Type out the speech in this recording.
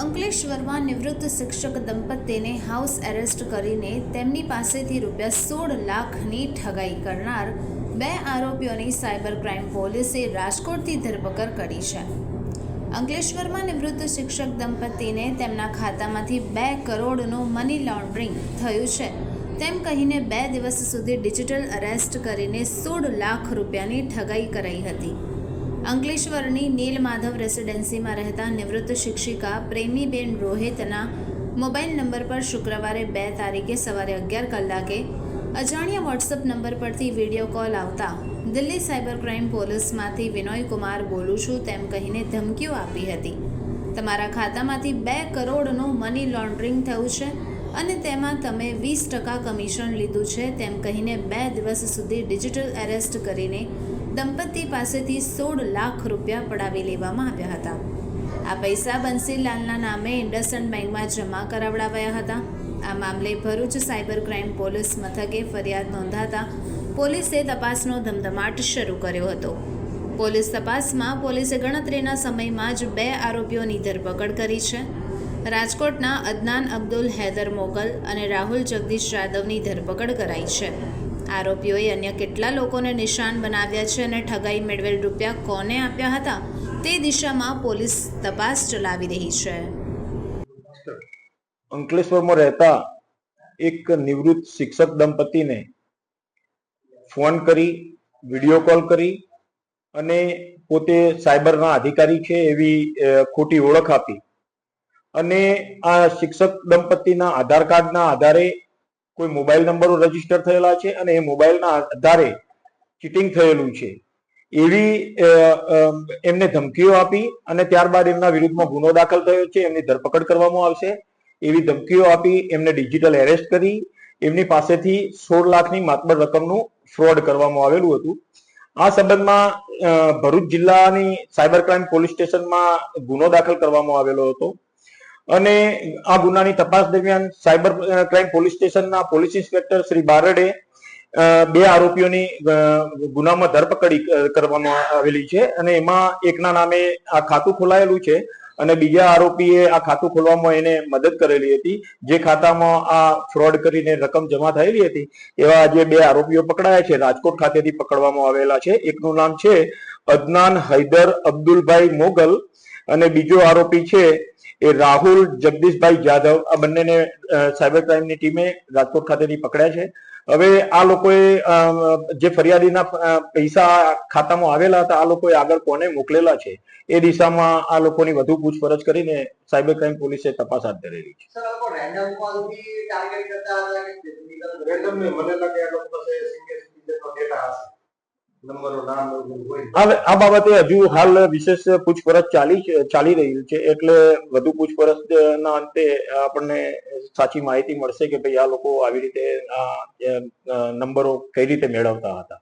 અંકલેશ્વરમાં નિવૃત્ત શિક્ષક દંપતીને હાઉસ એરેસ્ટ કરીને તેમની પાસેથી રૂપિયા સોળ લાખની ઠગાઈ કરનાર બે આરોપીઓની સાયબર ક્રાઇમ પોલીસે રાજકોટથી ધરપકડ કરી છે. અંકલેશ્વરમાં નિવૃત્ત શિક્ષક દંપતીને તેમના ખાતામાંથી બે કરોડનું મની લોન્ડરિંગ થયું છે. તેમ કહીને બે દિવસ સુધી ડિજિટલ અરેસ્ટ કરીને સોળ લાખ રૂપિયાની ઠગાઈ કરાઈ હતી. અંકલેશ્વરની નીલ માધવ રેસિડેન્સીમાં રહેતા નિવૃત્ત શિક્ષિકા પ્રેમીબેન રોહિતના મોબાઈલ નંબર પર શુક્રવારે બે તારીખે સવારે અગિયાર કલાકે અજાણ્યા વોટ્સઅપ નંબર પરથી વીડિયો કોલ આવતા દિલ્હી સાયબર ક્રાઇમ પોલીસમાંથી વિનોય કુમાર બોલું છું તેમ કહીને ધમકીઓ આપી હતી. તમારા ખાતામાંથી બે કરોડનું મની લોન્ડરિંગ થયું છે અને તેમાં તમે વીસ ટકા કમિશન લીધું છે તેમ કહીને બે દિવસ સુધી ડિજિટલ એરેસ્ટ કરીને દંપતી પાસેથી સોળ લાખ રૂપિયા પડાવી લેવામાં આવ્યા હતા. આ પૈસા બંસીલાલના નામે ઇન્ડસન્ડ બેંકમાં જમા કરાવડાવ્યા હતા. આ મામલે ભરૂચ સાયબર ક્રાઇમ પોલીસ મથકે ફરિયાદ નોંધાતા પોલીસે તપાસનો ધમધમાટ શરૂ કર્યો હતો. પોલીસ તપાસમાં પોલીસે ગણતરીના સમયમાં જ બે આરોપીઓની ધરપકડ કરી છે. રાજકોટના અદનાન અબ્દુલ હૈદર મોગલ અને રાહુલ જગદીશ યાદવની ધરપકડ કરાઈ છે. આરોપીઓએ અન્ય કેટલા લોકોને નિશાન બનાવ્યા છે અને ઠગાઈ મેળવેલ રૂપિયા કોને આપ્યા હતા તે દિશામાં પોલીસ તપાસ ચલાવી રહી છે. અંકલેશ્વરમાં રહેતા એક નિવૃત્ત શિક્ષક દંપતીને ફોન કરી, વીડિયો કોલ કરી અને પોતે સાયબરના અધિકારી છે એવી ખોટી ઓળખ આપી. અને આ શિક્ષક દંપતીના આધાર કાર્ડના આધારે કોઈ મોબાઈલ નંબરો રજિસ્ટર થયેલા છે અને એ મોબાઈલના આધારે ચીટિંગ થયેલું છે. એવી એમને ધમકીઓ આપી અને ત્યારબાદ એમના વિરુદ્ધમાં ગુનો દાખલ થયો છે. એમની ધરપકડ કરવામાં આવશે. એવી ધમકીઓ આપી એમને ડિજિટલ એરેસ્ટ કરી. એમની પાસેથી સોળ લાખની માતબર રકમનું ફ્રોડ કરવામાં આવેલું હતું. આ સંબંધમાં ભરૂચ જિલ્લાની સાયબર ક્રાઇમ પોલીસ સ્ટેશનમાં ગુનો દાખલ કરવામાં આવેલો હતો. અને આ ગુનાની તપાસ દરમિયાન સાયબર ક્રાઇમ પોલીસ સ્ટેશનના પોલીસ ઇન્સ્પેક્ટર શ્રી બારડે બે આરોપીઓની ગુનામાં ધરપકડી કરવામાં આવેલી છે. અને એમાં એકના નામે આ ખાતું ખોલાયેલું છે અને બીજા આરોપીએ આ ખાતું ખોલવામાં એને મદદ કરેલી હતી. જે ખાતામાં આ ફ્રોડ કરીને રકમ જમા થયેલી હતી, એવા જે બે આરોપીઓ પકડાયા છે. રાજકોટ ખાતેથી પકડવામાં આવેલા છે. એકનું નામ છે અદનાન હૈદર અબ્દુલભાઈ મોગલ અને બીજો આરોપી છે એ રાહુલ, જગદીશભાઈ જાધવ આ બંનેને સાયબર ક્રાઇમની ટીમે રાજકોટ ખાતેથી પકડ્યા છે. હવે આ લોકોએ જે ફરિયાદીના પૈસા ખાતામાં આવેલા હતા, આ લોકોએ આગળ કોને મોકલેલા છે? એ દિશામાં આ લોકોની વધુ પૂછપરછ કરીને સાયબર ક્રાઇમ પોલીસે તપાસ હાથ ધરેલી છે. આ બાબતે હજુ હાલ વિશેષ પૂછપરછ ચાલી ચાલી રહી છે, એટલે વધુ પૂછપરછ ના અંતે આપણને સાચી માહિતી મળશે કે ભાઈ આ લોકો આવી રીતે નંબરો કઈ રીતે મેળવતા હતા.